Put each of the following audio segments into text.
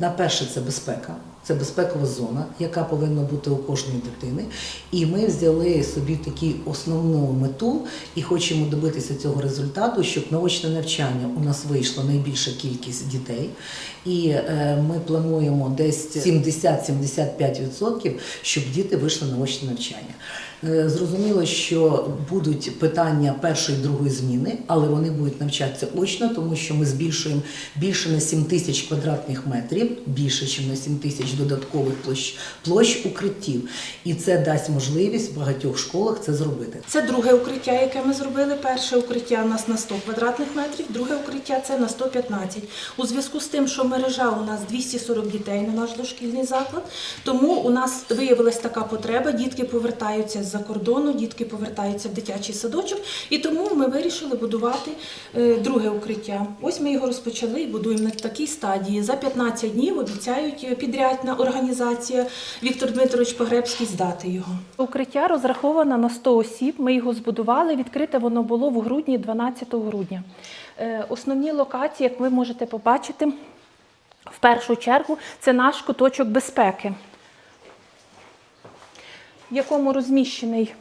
на перше, це безпека. Це безпекова зона, яка повинна бути у кожної дитини. І ми взяли собі таку основну мету і хочемо добитися цього результату, щоб наочне навчання у нас вийшло найбільша кількість дітей. І е, ми плануємо десь 70-75%, щоб діти вийшли на очне навчання. Е, Зрозуміло, що будуть питання першої і другої зміни, але вони будуть навчатися очно, тому що ми збільшуємо більше на 7 тисяч квадратних метрів, більше, ніж на 7 тисяч додаткових площ, площ укриттів. І це дасть можливість в багатьох школах це зробити. Це друге укриття, яке ми зробили. Перше укриття у нас на 100 квадратних метрів, друге укриття це на 115. У зв'язку з тим, що мережа у нас 240 дітей на наш дошкільний заклад, тому у нас виявилась така потреба. Дітки повертаються з-за кордону, дітки повертаються в дитячий садочок, і тому ми вирішили будувати е, друге укриття. Ось ми його розпочали і будуємо на такій стадії. За 15 днів обіцяють е, підрядна організація Віктор Дмитрович Погребський здати його. Укриття розраховано на 100 осіб. Ми його збудували. Відкрите воно було в грудні, 12 грудня. Е, Основні локації, як ви можете побачити, в першу чергу це наш куточок безпеки, в якому розміщений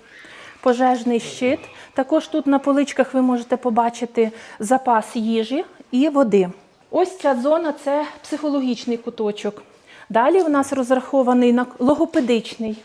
пожежний щит. Також тут на поличках ви можете побачити запас їжі і води. Ось ця зона це психологічний куточок. Далі у нас розрахований на логопедичний